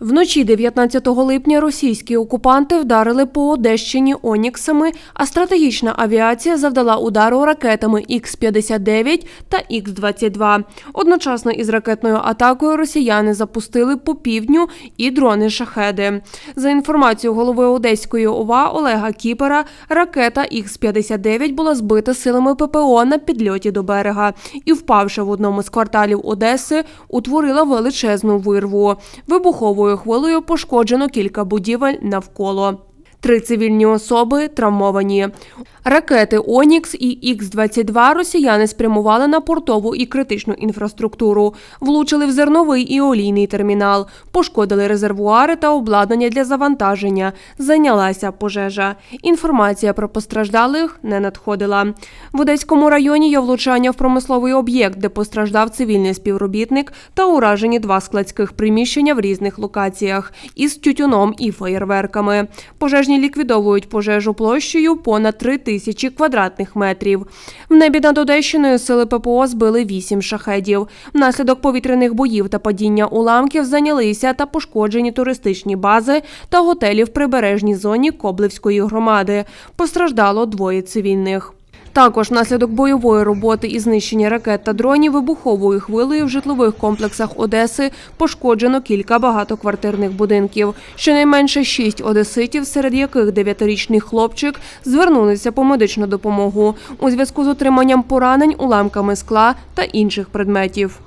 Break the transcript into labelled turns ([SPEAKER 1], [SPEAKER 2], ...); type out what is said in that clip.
[SPEAKER 1] Вночі 19 липня російські окупанти вдарили по Одещині Оніксами, а стратегічна авіація завдала удару ракетами Х-59 та Х-22. Одночасно із ракетною атакою росіяни запустили по півдню і дрони-шахеди. За інформацією голови Одеської ОВА Олега Кіпера, ракета Х-59 була збита силами ППО на підльоті до берега і, впавши в одному з кварталів Одеси, утворила величезну вирву. Вибуховою хвилею пошкоджено кілька будівель навколо. Три цивільні особи травмовані. Ракети Онікс і Х-22 росіяни спрямували на портову і критичну інфраструктуру, влучили в зерновий і олійний термінал, пошкодили резервуари та обладнання для завантаження. Зайнялася пожежа. Інформація про постраждалих не надходила. В Одеському районі є влучання в промисловий об'єкт, де постраждав цивільний співробітник та уражені два складських приміщення в різних локаціях із тютюном і феєрверками. Пожежні ліквідовують пожежу площею понад 3 тисячі квадратних метрів. В небі над Одещиною сили ППО збили вісім шахедів. Внаслідок повітряних боїв та падіння уламків зайнялися та пошкоджені туристичні бази та готелі в прибережній зоні Коблевської громади. Постраждало двоє цивільних. Також внаслідок бойової роботи і знищення ракет та дронів вибуховою хвилею в житлових комплексах Одеси пошкоджено кілька багатоквартирних будинків. Щонайменше шість одеситів, серед яких дев'ятирічний хлопчик, звернулися по медичну допомогу у зв'язку з отриманням поранень уламками скла та інших предметів.